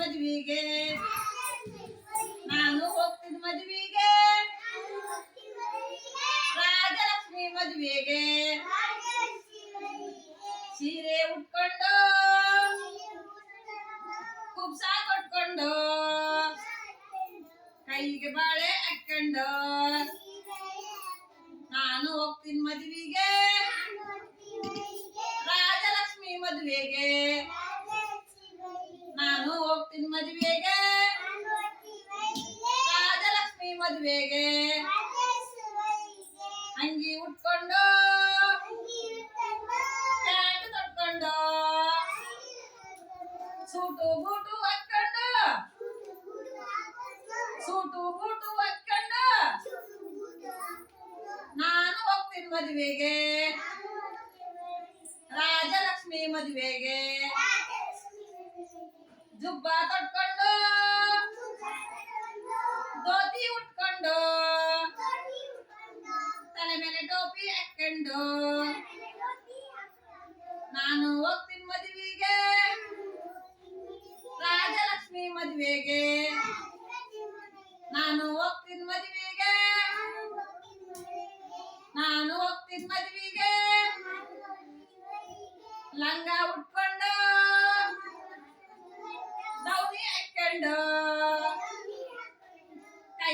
మదివిగే నేనుోక్తది మదివిగే నేనుోక్తది మదివిగే రాజలక్ష్మి మదివిగే రాజలక్ష్మి మదివిగే శిరే ఉట్కొండో కుబస assortకొండో కయ్యే బాలే అట్కొండో నేనుోక్తది మదివిగే నేనుోక్తది మదివిగే రాజలక్ష్మి మదివిగే ಮದುವೆಗೆ ರಾಜಲಕ್ಷ್ಮಿ ಮದುವೆಗೆ ಅಂಗಿ ಉಟ್ಕೊಂಡು ಪ್ಯಾಂಟ್ ತೊಟ್ಕೊಂಡು ಸೂಟು ಬೂಟು ಹಾಕೊಂಡು ಸೂಟು ಬೂಟು ಹಾಕೊಂಡು ನಾನು ಹೋಗ್ತೀನಿ ಮದುವೆಗೆ ರಾಜಲಕ್ಷ್ಮಿ ಮದುವೆಗೆ દુબ વાતટ કંડ દોતી ઉટ કંડ તલે મેલે ટોપી એકંડ માનો ઓખતી મધવીગે રાજલક્ષ્મી મધવેગે માનો ઓખતી મધવીગે માનો ઓખતી મધવીગે માનો ઓખતી મધવીગે લંગા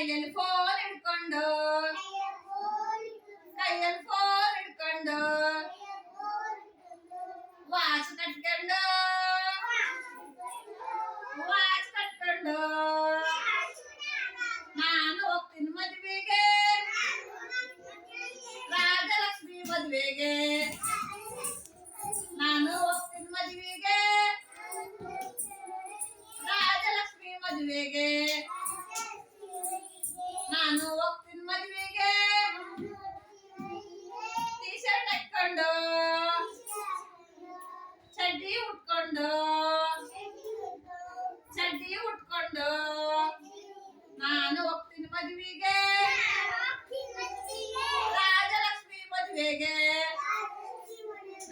ಕೈಯಲ್ ಫೋರ್ ಎಡ್ಕಂಡ ಕೈಯಲ್ ಫೋರ್ ಎಡ್ಕಂಡ ವಾಜ್ ಕಟ್ಕಂಡ ವಾಜ್ ಕಟ್ಕಂಡ ನಾನು ಒಕ್ತಿ ಮಧ್ವೀಗೆ ರಾಜಲಕ್ಷ್ಮಿ ಮಧ್ವೀಗೆ ನಾನು ಒಕ್ತಿ ಮಧ್ವೀಗೆ ರಾಜಲಕ್ಷ್ಮಿ ಮಧ್ವೀಗೆ ಏಉಟ್ಕೊಂಡ್ ಛಡ್ಡಿ ಉಟ್ಕೊಂಡ್ ನಾನು ಒಕ್ಕಿನ ಮಧವಿಗೆ ನಾನು ಒಕ್ಕಿನ ಮಧವಿಗೆ ರಾಜಲక్ష్ಮಿ ಮಧವೇಗೆ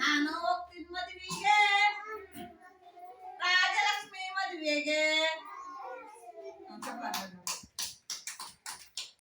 ನಾನು ಒಕ್ಕಿನ ಮಧವಿಗೆ ರಾಜಲక్ష్ಮಿ ಮಧವೇಗೆ